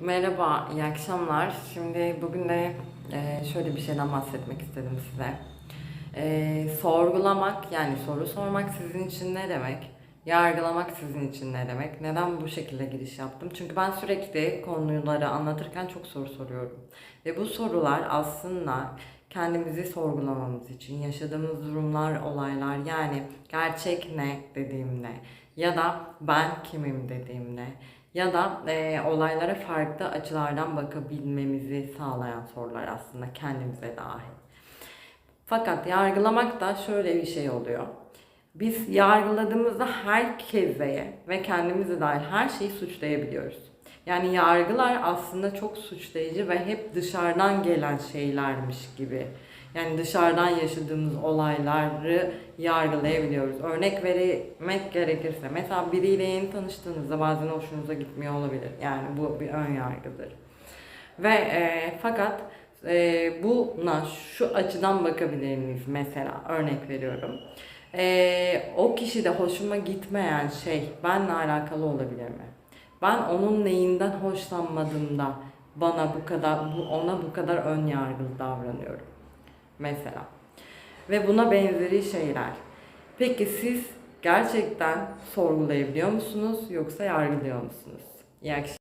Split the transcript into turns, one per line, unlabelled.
Merhaba, iyi akşamlar. Şimdi bugün de e, şöyle bir şeyden bahsetmek istedim size. E, sorgulamak, yani soru sormak sizin için ne demek? Yargılamak sizin için ne demek? Neden bu şekilde giriş yaptım? Çünkü ben sürekli konuları anlatırken çok soru soruyorum. Ve bu sorular aslında kendimizi sorgulamamız için, yaşadığımız durumlar, olaylar yani gerçek ne dediğimde ya da ben kimim dediğimde ya da e, olaylara farklı açılardan bakabilmemizi sağlayan sorular aslında kendimize dahil. Fakat yargılamak da şöyle bir şey oluyor. Biz yargıladığımızda herkese ve kendimize dair her şeyi suçlayabiliyoruz. Yani yargılar aslında çok suçlayıcı ve hep dışarıdan gelen şeylermiş gibi. Yani dışarıdan yaşadığımız olayları yargılayabiliyoruz. Örnek vermek gerekirse mesela biriyle yeni tanıştığınızda bazen hoşunuza gitmiyor olabilir. Yani bu bir ön yargıdır. Ve e, fakat e, buna şu açıdan bakabilir miyiz mesela örnek veriyorum. E, o kişide hoşuma gitmeyen şey benle alakalı olabilir mi? Ben onun neyinden hoşlanmadığımda bana bu kadar ona bu kadar ön yargılı davranıyorum mesela. Ve buna benzeri şeyler. Peki siz gerçekten sorgulayabiliyor musunuz yoksa yargılıyor musunuz? İyi akşamlar.